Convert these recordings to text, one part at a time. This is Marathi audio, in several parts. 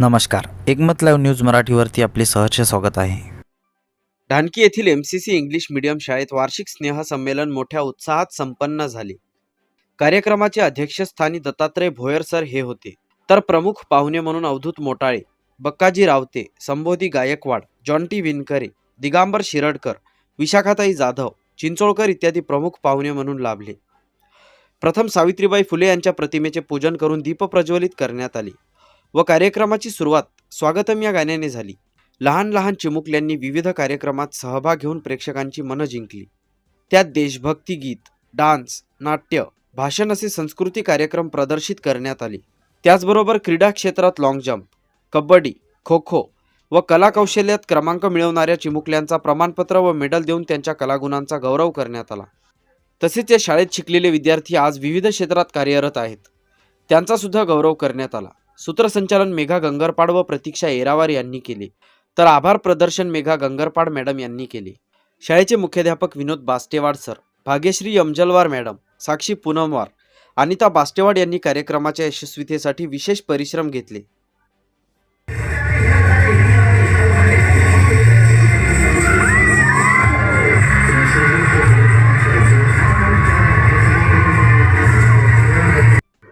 नमस्कार. एकमत लाईव्ह न्यूज मराठीवरती आपले सहर्ष स्वागत आहे. ढानकी येथील M C C English medium शाळेत वार्षिक स्नेहसंमेलन मोठ्या उत्साहात संपन्न झाले. कार्यक्रमाचे अध्यक्षस्थानी दत्तात्रय भोयर सर हे होते. तर प्रमुख पाहुणे म्हणून अवधूत मोटाळे बक्काजी रावते संबोधी गायकवाड जॉन्टी विनकरे दिगांबर शिरडकर विशाखाताई जाधव चिंचोळकर इत्यादी प्रमुख पाहुणे म्हणून लाभले. प्रथम सावित्रीबाई फुले यांच्या प्रतिमेचे पूजन करून दीप प्रज्वलित करण्यात आले. व कार्यक्रमाची सुरुवात स्वागतम या गाण्याने झाली. लहान लहान चिमुकल्यांनी विविध कार्यक्रमात सहभाग घेऊन प्रेक्षकांची मनं जिंकली. त्यात देशभक्ती गीत डान्स नाट्य भाषण असे संस्कृती कार्यक्रम प्रदर्शित करण्यात आले. त्याचबरोबर क्रीडा क्षेत्रात लाँग जम्प कबड्डी खो खो व कला कौशल्यात क्रमांक मिळवणाऱ्या चिमुकल्यांचा प्रमाणपत्र व मेडल देऊन त्यांच्या कलागुणांचा गौरव करण्यात आला. तसेच या शाळेत शिकलेले विद्यार्थी आज विविध क्षेत्रात कार्यरत आहेत. त्यांचा सुद्धा गौरव करण्यात आला. सूत्रसंचालन मेघा गंगरपाड व प्रतीक्षा येरावार यांनी केले. तर आभार प्रदर्शन मेघा गंगरपाड मॅडम यांनी केले. शाळेचे मुख्याध्यापक विनोद बास्टेवाड सर भाग्यश्री यमजलवार मॅडम साक्षी पूनमवार अनिता बास्टेवाड यांनी कार्यक्रमाच्या यशस्वीतेसाठी विशेष परिश्रम घेतले.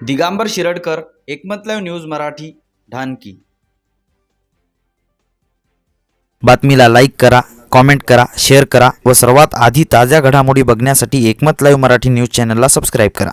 Digambar Shiradkar Ekmat live news Marathi Dhanki. बातमीला like करा कॉमेंट करा शेअर करा व सर्वात आधी ताज्या घडामोडी बघण्यासाठी एकमत लाईव्ह मराठी न्यूज चॅनलला सबस्क्राईब करा.